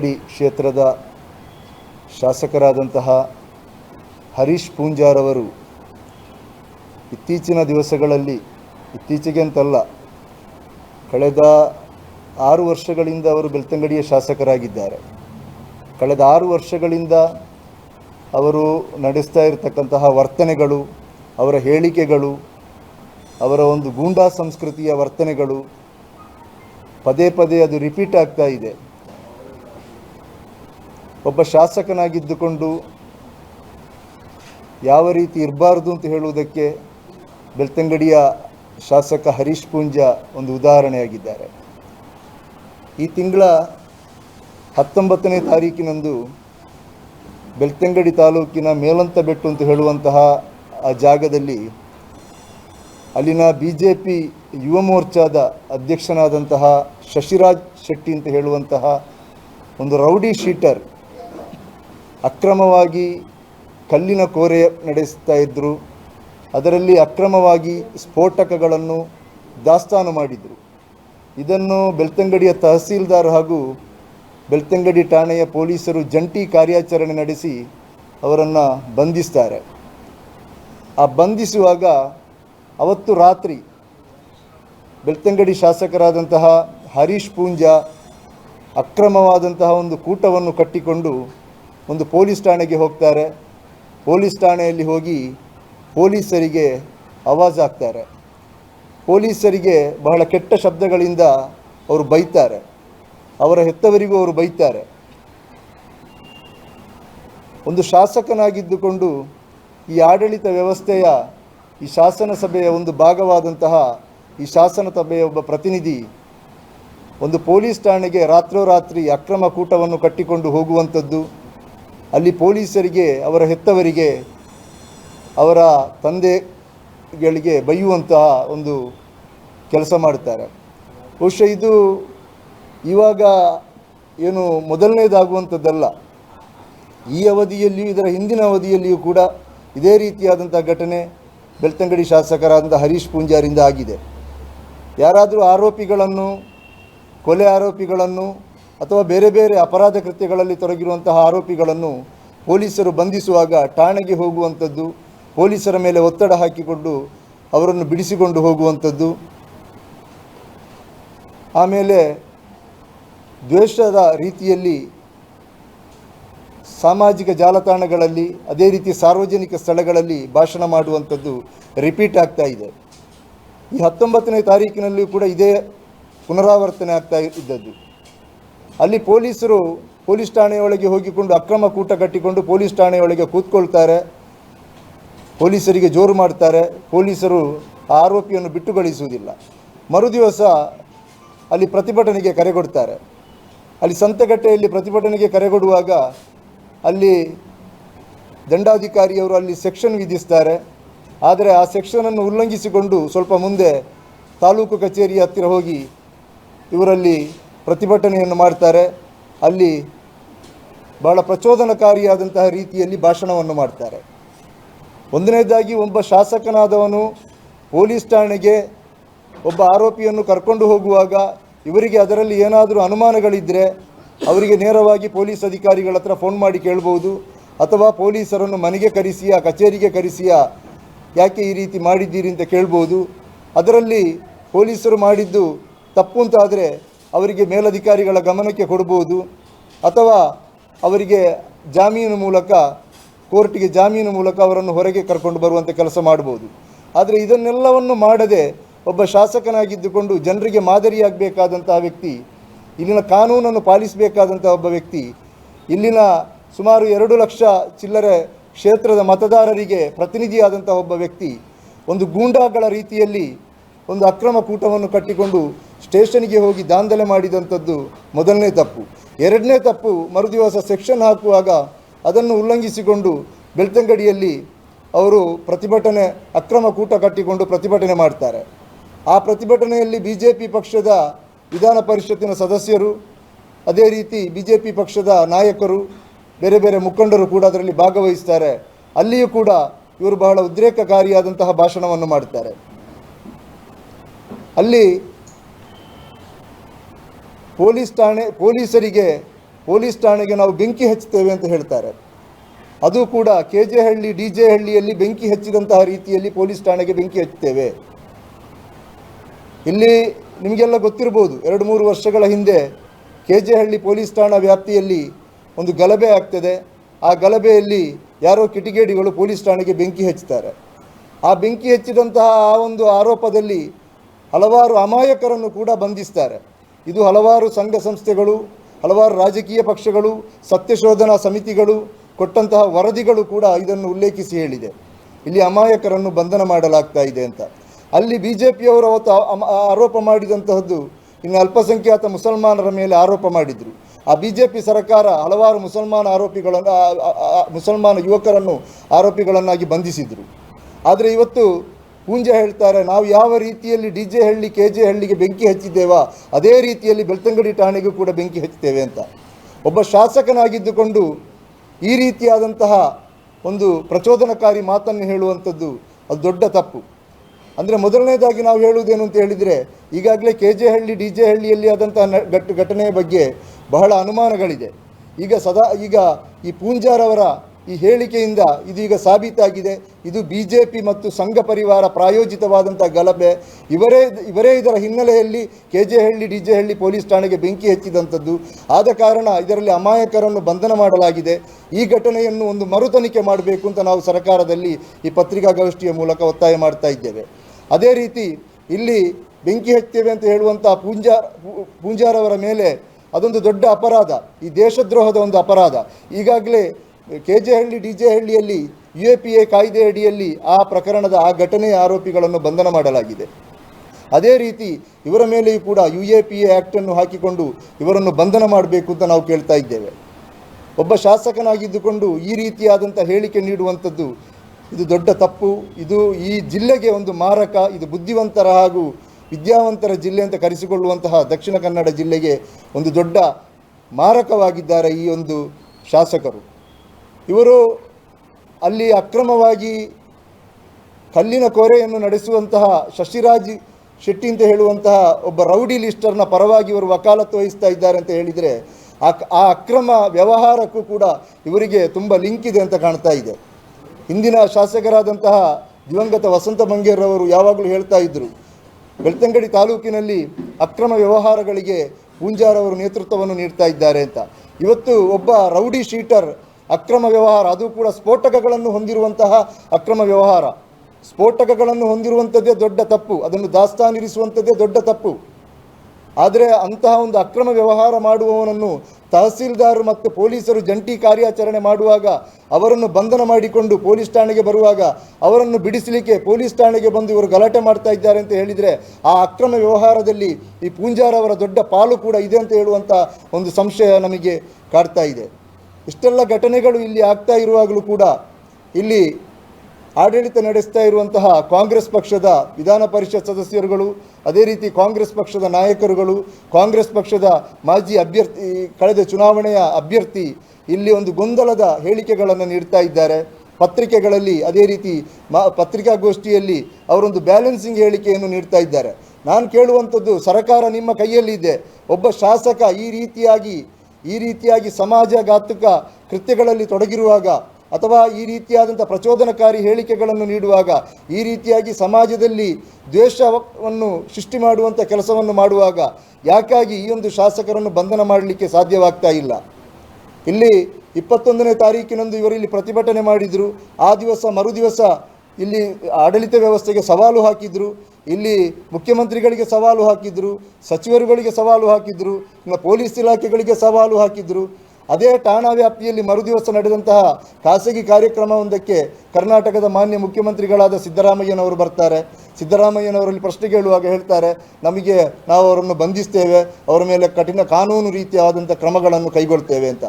ಕ್ಷೇತ್ರದ ಶಾಸಕರಾದಂತಹ ಹರೀಶ್ ಪೂಂಜಾರವರು ಇತ್ತೀಚಿನ ದಿವಸಗಳಲ್ಲಿ ಇತ್ತೀಚೆಗೆ ಅಂತಲ್ಲ ಕಳೆದ ಆರು ವರ್ಷಗಳಿಂದ ಅವರು ಬೆಳ್ತಂಗಡಿಯ ಶಾಸಕರಾಗಿದ್ದಾರೆ. ಕಳೆದ ಆರು ವರ್ಷಗಳಿಂದ ಅವರು ನಡೆಸ್ತಾ ಇರತಕ್ಕಂತಹ ವರ್ತನೆಗಳು, ಅವರ ಹೇಳಿಕೆಗಳು, ಅವರ ಒಂದು ಗೂಂಡಾ ಸಂಸ್ಕೃತಿಯ ವರ್ತನೆಗಳು ಪದೇ ಪದೇ ಅದು ರಿಪೀಟ್ ಆಗ್ತಾ ಇದೆ. ಒಬ್ಬ ಶಾಸಕನಾಗಿದ್ದುಕೊಂಡು ಯಾವ ರೀತಿ ಇರಬಾರ್ದು ಅಂತ ಹೇಳುವುದಕ್ಕೆ ಬೆಳ್ತಂಗಡಿಯ ಶಾಸಕ ಹರೀಶ್ ಪೂಂಜ ಒಂದು ಉದಾಹರಣೆಯಾಗಿದ್ದಾರೆ. ಈ ತಿಂಗಳ ಹತ್ತೊಂಬತ್ತನೇ ತಾರೀಕಿನಂದು ಬೆಳ್ತಂಗಡಿ ತಾಲೂಕಿನ ಮೇಲಂತ ಬೆಟ್ಟು ಅಂತ ಹೇಳುವಂತಹ ಆ ಜಾಗದಲ್ಲಿ ಅಲ್ಲಿನ ಬಿ ಜೆ ಪಿ ಯುವ ಮೋರ್ಚಾದ ಅಧ್ಯಕ್ಷನಾದಂತಹ ಶಶಿರಾಜ್ ಶೆಟ್ಟಿ ಅಂತ ಹೇಳುವಂತಹ ಒಂದು ರೌಡಿ ಶೀಟರ್ ಅಕ್ರಮವಾಗಿ ಕಲ್ಲಿನ ಕೋರೆ ನಡೆಸ್ತಾ ಇದ್ದರು ಅದರಲ್ಲಿ ಅಕ್ರಮವಾಗಿ ಸ್ಫೋಟಕಗಳನ್ನು ದಾಸ್ತಾನು ಮಾಡಿದರು. ಇದನ್ನು ಬೆಳ್ತಂಗಡಿಯ ತಹಸೀಲ್ದಾರ್ ಹಾಗೂ ಬೆಳ್ತಂಗಡಿ ಠಾಣೆಯ ಪೊಲೀಸರು ಜಂಟಿ ಕಾರ್ಯಾಚರಣೆ ನಡೆಸಿ ಅವರನ್ನು ಬಂಧಿಸ್ತಾರೆ. ಆ ಬಂಧಿಸುವಾಗ ಅವತ್ತು ರಾತ್ರಿ ಬೆಳ್ತಂಗಡಿ ಶಾಸಕರಾದಂತಹ ಹರೀಶ್ ಪೂಂಜಾ ಅಕ್ರಮವಾದಂತಹ ಒಂದು ಕೂಟವನ್ನು ಕಟ್ಟಿಕೊಂಡು ಒಂದು ಪೊಲೀಸ್ ಠಾಣೆಗೆ ಹೋಗ್ತಾರೆ. ಪೊಲೀಸ್ ಠಾಣೆಯಲ್ಲಿ ಹೋಗಿ ಪೊಲೀಸರಿಗೆ ಆವಾಜ್ ಹಾಕ್ತಾರೆ. ಪೊಲೀಸರಿಗೆ ಬಹಳ ಕೆಟ್ಟ ಶಬ್ದಗಳಿಂದ ಅವರು ಬೈತಾರೆ. ಅವರ ಹೆತ್ತವರಿಗೂ ಅವರು ಬೈತಾರೆ. ಒಂದು ಶಾಸಕನಾಗಿದ್ದುಕೊಂಡು ಈ ಆಡಳಿತ ವ್ಯವಸ್ಥೆಯ ಈ ಶಾಸನ ಸಭೆಯ ಒಂದು ಭಾಗವಾದಂತಹ ಈ ಶಾಸನ ಸಭೆಯ ಒಬ್ಬ ಪ್ರತಿನಿಧಿ ಒಂದು ಪೊಲೀಸ್ ಠಾಣೆಗೆ ರಾತ್ರೋರಾತ್ರಿ ಅಕ್ರಮ ಕೂಟವನ್ನು ಕಟ್ಟಿಕೊಂಡು ಹೋಗುವಂಥದ್ದು ಅಲ್ಲಿ ಪೊಲೀಸರಿಗೆ, ಅವರ ಹೆತ್ತವರಿಗೆ, ಅವರ ತಂದೆಗಳಿಗೆ ಬೈಯುವಂತಹ ಒಂದು ಕೆಲಸ ಮಾಡುತ್ತಾರೆ. ಬಹುಶಃ ಇದು ಇವಾಗ ಏನು ಮೊದಲನೇದಾಗುವಂಥದ್ದಲ್ಲ. ಈ ಅವಧಿಯಲ್ಲಿಯೂ ಇದರ ಹಿಂದಿನ ಅವಧಿಯಲ್ಲಿಯೂ ಕೂಡ ಇದೇ ರೀತಿಯಾದಂಥ ಘಟನೆ ಬೆಳ್ತಂಗಡಿ ಶಾಸಕರಾದಂಥ ಹರೀಶ್ ಪೂಂಜಾರಿಂದ ಆಗಿದೆ. ಯಾರಾದರೂ ಆರೋಪಿಗಳನ್ನು, ಕೊಲೆ ಆರೋಪಿಗಳನ್ನು ಅಥವಾ ಬೇರೆ ಬೇರೆ ಅಪರಾಧ ಕೃತ್ಯಗಳಲ್ಲಿ ತೊಡಗಿರುವಂತಹ ಆರೋಪಿಗಳನ್ನು ಪೊಲೀಸರು ಬಂಧಿಸುವಾಗ ಠಾಣೆಗೆ ಹೋಗುವಂಥದ್ದು, ಪೊಲೀಸರ ಮೇಲೆ ಒತ್ತಡ ಹಾಕಿಕೊಂಡು ಅವರನ್ನು ಬಿಡಿಸಿಕೊಂಡು ಹೋಗುವಂಥದ್ದು. ಆಮೇಲೆ ದ್ವೇಷದ ರೀತಿಯಲ್ಲಿ ಸಾಮಾಜಿಕ ಜಾಲತಾಣಗಳಲ್ಲಿ, ಅದೇ ರೀತಿ ಸಾರ್ವಜನಿಕ ಸ್ಥಳಗಳಲ್ಲಿ ಭಾಷಣ ಮಾಡುವಂಥದ್ದು ರಿಪೀಟ್ ಆಗ್ತಾ ಇದೆ. ಈ ಹತ್ತೊಂಬತ್ತನೇ ತಾರೀಕಿನಲ್ಲಿಯೂ ಕೂಡ ಇದೇ ಪುನರಾವರ್ತನೆ ಆಗ್ತಾ ಇದ್ದದ್ದು. ಅಲ್ಲಿ ಪೊಲೀಸರು ಪೊಲೀಸ್ ಠಾಣೆಯೊಳಗೆ ಹೋಗಿಕೊಂಡು ಅಕ್ರಮ ಕೂಟ ಕಟ್ಟಿಕೊಂಡು ಪೊಲೀಸ್ ಠಾಣೆಯೊಳಗೆ ಕೂತ್ಕೊಳ್ತಾರೆ. ಪೊಲೀಸರಿಗೆ ಜೋರು ಮಾಡ್ತಾರೆ. ಪೊಲೀಸರು ಆ ಆರೋಪಿಯನ್ನು ಬಿಟ್ಟುಗೊಳಿಸುವುದಿಲ್ಲ ಮರುದಿವಸ ಅಲ್ಲಿ ಪ್ರತಿಭಟನೆಗೆ ಕರೆ ಕೊಡ್ತಾರೆ. ಅಲ್ಲಿ ಸಂತೆಗಟ್ಟೆಯಲ್ಲಿ ಪ್ರತಿಭಟನೆಗೆ ಕರೆ ಕೊಡುವಾಗ ಅಲ್ಲಿ ದಂಡಾಧಿಕಾರಿಯವರು ಅಲ್ಲಿ ಸೆಕ್ಷನ್ ವಿಧಿಸ್ತಾರೆ. ಆದರೆ ಆ ಸೆಕ್ಷನನ್ನು ಉಲ್ಲಂಘಿಸಿಕೊಂಡು ಸ್ವಲ್ಪ ಮುಂದೆ ತಾಲೂಕು ಕಚೇರಿಯ ಹತ್ತಿರ ಹೋಗಿ ಇವರಲ್ಲಿ ಪ್ರತಿಭಟನೆಯನ್ನು ಮಾಡ್ತಾರೆ. ಅಲ್ಲಿ ಬಹಳ ಪ್ರಚೋದನಕಾರಿಯಾದಂತಹ ರೀತಿಯಲ್ಲಿ ಭಾಷಣವನ್ನು ಮಾಡ್ತಾರೆ. ಒಂದನೇದಾಗಿ ಒಬ್ಬ ಶಾಸಕನಾದವನು ಪೊಲೀಸ್ ಠಾಣೆಗೆ ಒಬ್ಬ ಆರೋಪಿಯನ್ನು ಕರ್ಕೊಂಡು ಹೋಗುವಾಗ ಇವರಿಗೆ ಅದರಲ್ಲಿ ಏನಾದರೂ ಅನುಮಾನಗಳಿದ್ದರೆ ಅವರಿಗೆ ನೇರವಾಗಿ ಪೊಲೀಸ್ ಅಧಿಕಾರಿಗಳ ಹತ್ರ ಫೋನ್ ಮಾಡಿ ಕೇಳ್ಬೋದು. ಅಥವಾ ಪೊಲೀಸರನ್ನು ಮನೆಗೆ ಕರೆಸಿಯ, ಕಚೇರಿಗೆ ಕರೆಸಿಯ, ಯಾಕೆ ಈ ರೀತಿ ಮಾಡಿದ್ದೀರಿ ಅಂತ ಕೇಳ್ಬೋದು. ಅದರಲ್ಲಿ ಪೊಲೀಸರು ಮಾಡಿದ್ದು ತಪ್ಪು ಅಂತಾದರೆ ಅವರಿಗೆ ಮೇಲಧಿಕಾರಿಗಳ ಗಮನಕ್ಕೆ ಕೊಡ್ಬೋದು ಅಥವಾ ಅವರಿಗೆ ಜಾಮೀನು ಮೂಲಕ, ಕೋರ್ಟಿಗೆ ಜಾಮೀನು ಮೂಲಕ ಅವರನ್ನು ಹೊರಗೆ ಕರ್ಕೊಂಡು ಬರುವಂಥ ಕೆಲಸ ಮಾಡ್ಬೋದು ಆದರೆ ಇದನ್ನೆಲ್ಲವನ್ನು ಮಾಡದೆ ಒಬ್ಬ ಶಾಸಕನಾಗಿದ್ದುಕೊಂಡು ಜನರಿಗೆ ಮಾದರಿಯಾಗಬೇಕಾದಂತಹ ವ್ಯಕ್ತಿ, ಇಲ್ಲಿನ ಕಾನೂನನ್ನು ಪಾಲಿಸಬೇಕಾದಂಥ ಒಬ್ಬ ವ್ಯಕ್ತಿ, ಇಲ್ಲಿನ ಸುಮಾರು ಎರಡು ಲಕ್ಷ ಚಿಲ್ಲರೆ ಕ್ಷೇತ್ರದ ಮತದಾರರಿಗೆ ಪ್ರತಿನಿಧಿಯಾದಂಥ ಒಬ್ಬ ವ್ಯಕ್ತಿ, ಒಂದು ಗೂಂಡಾಗಳ ರೀತಿಯಲ್ಲಿ ಒಂದು ಅಕ್ರಮ ಕೂಟವನ್ನು ಕಟ್ಟಿಕೊಂಡು ಸ್ಟೇಷನ್ಗೆ ಹೋಗಿ ದಾಂಧಲೆ ಮಾಡಿದಂಥದ್ದು ಮೊದಲನೇ ತಪ್ಪು. ಎರಡನೇ ತಪ್ಪು ಮರುದಿವಸ ಸೆಕ್ಷನ್ ಹಾಕುವಾಗ ಅದನ್ನು ಉಲ್ಲಂಘಿಸಿಕೊಂಡು ಬೆಳ್ತಂಗಡಿಯಲ್ಲಿ ಅವರು ಪ್ರತಿಭಟನೆ, ಅಕ್ರಮ ಕೂಟ ಕಟ್ಟಿಕೊಂಡು ಪ್ರತಿಭಟನೆ ಮಾಡ್ತಾರೆ. ಆ ಪ್ರತಿಭಟನೆಯಲ್ಲಿ ಬಿ ಜೆ ಪಕ್ಷದ ವಿಧಾನ ಪರಿಷತ್ತಿನ ಸದಸ್ಯರು, ಅದೇ ರೀತಿ ಬಿ ಜೆ ಪಿ ಪಕ್ಷದ ನಾಯಕರು, ಬೇರೆ ಬೇರೆ ಮುಖಂಡರು ಕೂಡ ಅದರಲ್ಲಿ ಭಾಗವಹಿಸ್ತಾರೆ. ಅಲ್ಲಿಯೂ ಕೂಡ ಇವರು ಬಹಳ ಉದ್ರೇಕಕಾರಿಯಾದಂತಹ ಭಾಷಣವನ್ನು ಮಾಡ್ತಾರೆ. ಅಲ್ಲಿ ಪೊಲೀಸ್ ಠಾಣೆ, ಪೊಲೀಸರಿಗೆ, ಪೊಲೀಸ್ ಠಾಣೆಗೆ ನಾವು ಬೆಂಕಿ ಹಚ್ಚುತ್ತೇವೆ ಅಂತ ಹೇಳ್ತಾರೆ. ಅದು ಕೂಡ K J Halli D J ಹಳ್ಳಿಯಲ್ಲಿ ಬೆಂಕಿ ಹಚ್ಚಿದಂತಹ ರೀತಿಯಲ್ಲಿ ಪೊಲೀಸ್ ಠಾಣೆಗೆ ಬೆಂಕಿ ಹಚ್ಚುತ್ತೇವೆ. ಇಲ್ಲಿ ನಿಮಗೆಲ್ಲ ಗೊತ್ತಿರ್ಬೋದು, ಎರಡು ಮೂರು ವರ್ಷಗಳ ಹಿಂದೆ ಕೆ ಜೆ ಹಳ್ಳಿ ಪೊಲೀಸ್ ಠಾಣಾ ವ್ಯಾಪ್ತಿಯಲ್ಲಿ ಒಂದು ಗಲಭೆ ಆಗ್ತದೆ. ಆ ಗಲಭೆಯಲ್ಲಿ ಯಾರೋ ಕಿಟಿಗೇಡಿಗಳು ಪೊಲೀಸ್ ಠಾಣೆಗೆ ಬೆಂಕಿ ಹಚ್ಚುತ್ತಾರೆ. ಆ ಬೆಂಕಿ ಹೆಚ್ಚಿದಂತಹ ಆ ಒಂದು ಆರೋಪದಲ್ಲಿ ಹಲವಾರು ಅಮಾಯಕರನ್ನು ಕೂಡ ಬಂಧಿಸ್ತಾರೆ. ಇದು ಹಲವಾರು ಸಂಘ ಸಂಸ್ಥೆಗಳು, ಹಲವಾರು ರಾಜಕೀಯ ಪಕ್ಷಗಳು, ಸತ್ಯಶೋಧನಾ ಸಮಿತಿಗಳು ಕೊಟ್ಟಂತಹ ವರದಿಗಳು ಕೂಡ ಇದನ್ನು ಉಲ್ಲೇಖಿಸಿ ಹೇಳಿದೆ. ಇಲ್ಲಿ ಅಮಾಯಕರನ್ನು ಬಂಧನ ಮಾಡಲಾಗ್ತಾ ಇದೆ ಅಂತ. ಅಲ್ಲಿ ಬಿ ಜೆ ಪಿಯವರು ಅವತ್ತು ಆರೋಪ ಮಾಡಿದಂತಹದ್ದು ಇನ್ನು ಅಲ್ಪಸಂಖ್ಯಾತ ಮುಸಲ್ಮಾನರ ಮೇಲೆ ಆರೋಪ ಮಾಡಿದರು. ಆ ಬಿ ಜೆ ಪಿ ಸರ್ಕಾರ ಹಲವಾರು ಮುಸಲ್ಮಾನ ಆರೋಪಿಗಳನ್ನು ಮುಸಲ್ಮಾನ ಯುವಕರನ್ನು ಆರೋಪಿಗಳನ್ನಾಗಿ ಬಂಧಿಸಿದರು. ಆದರೆ ಇವತ್ತು ಪೂಂಜ ಹೇಳ್ತಾರೆ, ನಾವು ಯಾವ ರೀತಿಯಲ್ಲಿ D J Halli, K J ಹಳ್ಳಿಗೆ ಬೆಂಕಿ ಹಚ್ಚಿದ್ದೇವಾ, ಅದೇ ರೀತಿಯಲ್ಲಿ ಬೆಳ್ತಂಗಡಿ ಠಾಣೆಗೂ ಕೂಡ ಬೆಂಕಿ ಹಚ್ಚುತ್ತೇವೆ ಅಂತ. ಒಬ್ಬ ಶಾಸಕನಾಗಿದ್ದುಕೊಂಡು ಈ ರೀತಿಯಾದಂತಹ ಒಂದು ಪ್ರಚೋದನಕಾರಿ ಮಾತನ್ನು ಹೇಳುವಂಥದ್ದು ಅದು ದೊಡ್ಡ ತಪ್ಪು. ಅಂದರೆ ಮೊದಲನೇದಾಗಿ ನಾವು ಹೇಳುವುದೇನು ಅಂತ ಹೇಳಿದರೆ, ಈಗಾಗಲೇ K J Halli, D J ಹಳ್ಳಿಯಲ್ಲಿ ಆದಂತಹ ಘಟ್ ಘಟನೆಯ ಬಗ್ಗೆ ಬಹಳ ಅನುಮಾನಗಳಿದೆ. ಈಗ ಸದಾ, ಈಗ ಈ ಪೂಂಜಾರವರ ಈ ಹೇಳಿಕೆಯಿಂದ ಇದೀಗ ಸಾಬೀತಾಗಿದೆ. ಇದು ಬಿ ಜೆ ಪಿ ಮತ್ತು ಸಂಘ ಪರಿವಾರ ಪ್ರಾಯೋಜಿತವಾದಂಥ ಗಲಭೆ. ಇವರೇ ಇವರೇ ಇದರ ಹಿನ್ನೆಲೆಯಲ್ಲಿ K J Halli D J Halli police ಠಾಣೆಗೆ ಬೆಂಕಿ ಹಚ್ಚಿದಂಥದ್ದು. ಆದ ಕಾರಣ ಇದರಲ್ಲಿ ಅಮಾಯಕರನ್ನು ಬಂಧನ ಮಾಡಲಾಗಿದೆ. ಈ ಘಟನೆಯನ್ನು ಒಂದು ಮರುತನಿಕೆ ಮಾಡಬೇಕು ಅಂತ ನಾವು ಸರ್ಕಾರದಲ್ಲಿ ಈ ಪತ್ರಿಕಾಗೋಷ್ಠಿಯ ಮೂಲಕ ಒತ್ತಾಯ ಮಾಡ್ತಾ ಇದ್ದೇವೆ. ಅದೇ ರೀತಿ ಇಲ್ಲಿ ಬೆಂಕಿ ಹಚ್ತೇವೆ ಅಂತ ಹೇಳುವಂಥ ಪೂಂಜಾ, ಪೂಂಜಾರವರ ಮೇಲೆ ಅದೊಂದು ದೊಡ್ಡ ಅಪರಾಧ. ಈ ದೇಶದ್ರೋಹದ ಒಂದು ಅಪರಾಧ. ಈಗಾಗಲೇ K J Halli D J ಹಳ್ಳಿಯಲ್ಲಿ ಯು ಎ ಪಿ ಎ ಕಾಯ್ದೆ ಅಡಿಯಲ್ಲಿ ಆ ಪ್ರಕರಣದ ಆ ಘಟನೆಯ ಆರೋಪಿಗಳನ್ನು ಬಂಧನ ಮಾಡಲಾಗಿದೆ. ಅದೇ ರೀತಿ ಇವರ ಮೇಲೆಯೂ ಕೂಡ ಯು ಎ ಪಿ ಎ ಆ್ಯಕ್ಟನ್ನು ಹಾಕಿಕೊಂಡು ಇವರನ್ನು ಬಂಧನ ಮಾಡಬೇಕು ಅಂತ ನಾವು ಕೇಳ್ತಾ ಇದ್ದೇವೆ. ಒಬ್ಬ ಶಾಸಕನಾಗಿದ್ದುಕೊಂಡು ಈ ರೀತಿಯಾದಂಥ ಹೇಳಿಕೆ ನೀಡುವಂಥದ್ದು ಇದು ದೊಡ್ಡ ತಪ್ಪು. ಇದು ಈ ಜಿಲ್ಲೆಗೆ ಒಂದು ಮಾರಕ, ಇದು ಬುದ್ಧಿವಂತರ ಹಾಗೂ ವಿದ್ಯಾವಂತರ ಜಿಲ್ಲೆ ಅಂತ ಕರೆಸಿಕೊಳ್ಳುವಂತಹ ದಕ್ಷಿಣ ಕನ್ನಡ ಜಿಲ್ಲೆಗೆ ಒಂದು ದೊಡ್ಡ ಮಾರಕವಾಗಿದ್ದಾರೆ ಈ ಒಂದು ಶಾಸಕರು. ಇವರು ಅಲ್ಲಿ ಅಕ್ರಮವಾಗಿ ಕಲ್ಲಿನ ಕೋರೆಯನ್ನು ನಡೆಸುವಂತಹ ಶಶಿರಾಜ್ ಶೆಟ್ಟಿ ಅಂತ ಹೇಳುವಂತಹ ಒಬ್ಬ ರೌಡಿ ಲಿಸ್ಟರ್ನ ಪರವಾಗಿ ಇವರು ವಕಾಲತ್ತು ವಹಿಸ್ತಾ ಇದ್ದಾರೆ ಅಂತ ಹೇಳಿದರೆ ಆ ಅಕ್ರಮ ವ್ಯವಹಾರಕ್ಕೂ ಕೂಡ ಇವರಿಗೆ ತುಂಬ ಲಿಂಕ್ ಇದೆ ಅಂತ ಕಾಣ್ತಾ ಇದೆ. ಹಿಂದಿನ ಶಾಸಕರಾದಂತಹ ದಿವಂಗತ ವಸಂತ ಮಂಗೇರವರು ಯಾವಾಗಲೂ ಹೇಳ್ತಾ ಇದ್ದರು ಬೆಳ್ತಂಗಡಿ ತಾಲೂಕಿನಲ್ಲಿ ಅಕ್ರಮ ವ್ಯವಹಾರಗಳಿಗೆ ಪೂಂಜಾರವರು ನೇತೃತ್ವವನ್ನು ನೀಡ್ತಾ ಇದ್ದಾರೆ ಅಂತ. ಇವತ್ತು ಒಬ್ಬ ರೌಡಿ ಶೀಟರ್ ಅಕ್ರಮ ವ್ಯವಹಾರ, ಅದು ಕೂಡ ಸ್ಫೋಟಕಗಳನ್ನು ಹೊಂದಿರುವಂತಹ ಅಕ್ರಮ ವ್ಯವಹಾರ. ಸ್ಫೋಟಕಗಳನ್ನು ಹೊಂದಿರುವಂಥದ್ದೇ ದೊಡ್ಡ ತಪ್ಪು, ಅದನ್ನು ದಾಸ್ತಾನಿರಿಸುವಂಥದ್ದೇ ದೊಡ್ಡ ತಪ್ಪು. ಆದರೆ ಅಂತಹ ಒಂದು ಅಕ್ರಮ ವ್ಯವಹಾರ ಮಾಡುವವನನ್ನು ತಹಸೀಲ್ದಾರ್ ಮತ್ತು ಪೊಲೀಸರು ಜಂಟಿ ಕಾರ್ಯಾಚರಣೆ ಮಾಡುವಾಗ, ಅವರನ್ನು ಬಂಧನ ಮಾಡಿಕೊಂಡು ಪೊಲೀಸ್ ಠಾಣೆಗೆ ಬರುವಾಗ, ಅವರನ್ನು ಬಿಡಿಸಲಿಕ್ಕೆ ಪೊಲೀಸ್ ಠಾಣೆಗೆ ಬಂದು ಇವರು ಗಲಾಟೆ ಮಾಡ್ತಾ ಇದ್ದಾರೆ ಅಂತ ಹೇಳಿದರೆ, ಆ ಅಕ್ರಮ ವ್ಯವಹಾರದಲ್ಲಿ ಈ ಪೂಂಜಾರವರ ದೊಡ್ಡ ಪಾಲು ಕೂಡ ಇದೆ ಅಂತ ಹೇಳುವಂಥ ಒಂದು ಸಂಶಯ ನಮಗೆ ಕಾಡ್ತಾ ಇದೆ. ಇಷ್ಟೆಲ್ಲ ಘಟನೆಗಳು ಇಲ್ಲಿ ಆಗ್ತಾ ಇರುವಾಗಲೂ ಕೂಡ ಇಲ್ಲಿ ಆಡಳಿತ ನಡೆಸ್ತಾ ಇರುವಂತಹ ಕಾಂಗ್ರೆಸ್ ಪಕ್ಷದ ವಿಧಾನ ಪರಿಷತ್ ಸದಸ್ಯರುಗಳು, ಅದೇ ರೀತಿ ಕಾಂಗ್ರೆಸ್ ಪಕ್ಷದ ನಾಯಕರುಗಳು, ಕಾಂಗ್ರೆಸ್ ಪಕ್ಷದ ಮಾಜಿ ಅಭ್ಯರ್ಥಿ, ಕಳೆದ ಚುನಾವಣೆಯ ಅಭ್ಯರ್ಥಿ ಇಲ್ಲಿ ಒಂದು ಗೊಂದಲದ ಹೇಳಿಕೆಗಳನ್ನು ನೀಡ್ತಾ ಇದ್ದಾರೆ. ಪತ್ರಿಕೆಗಳಲ್ಲಿ ಅದೇ ರೀತಿ ಮಾ, ಪತ್ರಿಕಾಗೋಷ್ಠಿಯಲ್ಲಿ ಅವರೊಂದು ಬ್ಯಾಲೆನ್ಸಿಂಗ್ ಹೇಳಿಕೆಯನ್ನು ನೀಡ್ತಾ ಇದ್ದಾರೆ. ನಾನು ಕೇಳುವಂಥದ್ದು ಸರ್ಕಾರ ನಿಮ್ಮ ಕೈಯಲ್ಲಿದೆ. ಒಬ್ಬ ಶಾಸಕ ಈ ರೀತಿಯಾಗಿ ಈ ರೀತಿಯಾಗಿ ಸಮಾಜಘಾತುಕ ಕೃತ್ಯಗಳಲ್ಲಿ ತೊಡಗಿರುವಾಗ ಅಥವಾ ಈ ರೀತಿಯಾದಂಥ ಪ್ರಚೋದನಕಾರಿ ಹೇಳಿಕೆಗಳನ್ನು ನೀಡುವಾಗ ಈ ರೀತಿಯಾಗಿ ಸಮಾಜದಲ್ಲಿ ದ್ವೇಷವನ್ನು ಸೃಷ್ಟಿ ಮಾಡುವಂಥ ಕೆಲಸವನ್ನು ಮಾಡುವಾಗ ಯಾಕಾಗಿ ಈ ಒಂದು ಶಾಸಕರನ್ನು ಬಂಧನ ಮಾಡಲಿಕ್ಕೆ ಸಾಧ್ಯವಾಗ್ತಾ ಇಲ್ಲ? ಇಲ್ಲಿ ಇಪ್ಪತ್ತೊಂದನೇ ತಾರೀಕಿನಂದು ಇವರು ಇಲ್ಲಿ ಪ್ರತಿಭಟನೆ ಮಾಡಿದರು. ಆ ದಿವಸ ಮರು ದಿವಸ ಇಲ್ಲಿ ಆಡಳಿತ ವ್ಯವಸ್ಥೆಗೆ ಸವಾಲು ಹಾಕಿದ್ರು, ಇಲ್ಲಿ ಮುಖ್ಯಮಂತ್ರಿಗಳಿಗೆ ಸವಾಲು ಹಾಕಿದ್ರು, ಸಚಿವರುಗಳಿಗೆ ಸವಾಲು ಹಾಕಿದ್ರು ಪೊಲೀಸ್ ಇಲಾಖೆಗಳಿಗೆ ಸವಾಲು ಹಾಕಿದ್ರು. ಅದೇ ಠಾಣಾ ವ್ಯಾಪ್ತಿಯಲ್ಲಿ ಮರುದಿವಸ ನಡೆದಂತಹ ಖಾಸಗಿ ಕಾರ್ಯಕ್ರಮವೊಂದಕ್ಕೆ ಕರ್ನಾಟಕದ ಮಾನ್ಯ ಮುಖ್ಯಮಂತ್ರಿಗಳಾದ ಸಿದ್ದರಾಮಯ್ಯನವರು ಬರ್ತಾರೆ. ಸಿದ್ದರಾಮಯ್ಯನವರಲ್ಲಿ ಪ್ರಶ್ನೆ ಕೇಳುವಾಗ ಹೇಳ್ತಾರೆ, ನಮಗೆ ನಾವು ಅವರನ್ನು ಬಂಧಿಸ್ತೇವೆ, ಅವರ ಮೇಲೆ ಕಠಿಣ ಕಾನೂನು ರೀತಿಯಾದಂಥ ಕ್ರಮಗಳನ್ನು ಕೈಗೊಳ್ತೇವೆ ಅಂತ.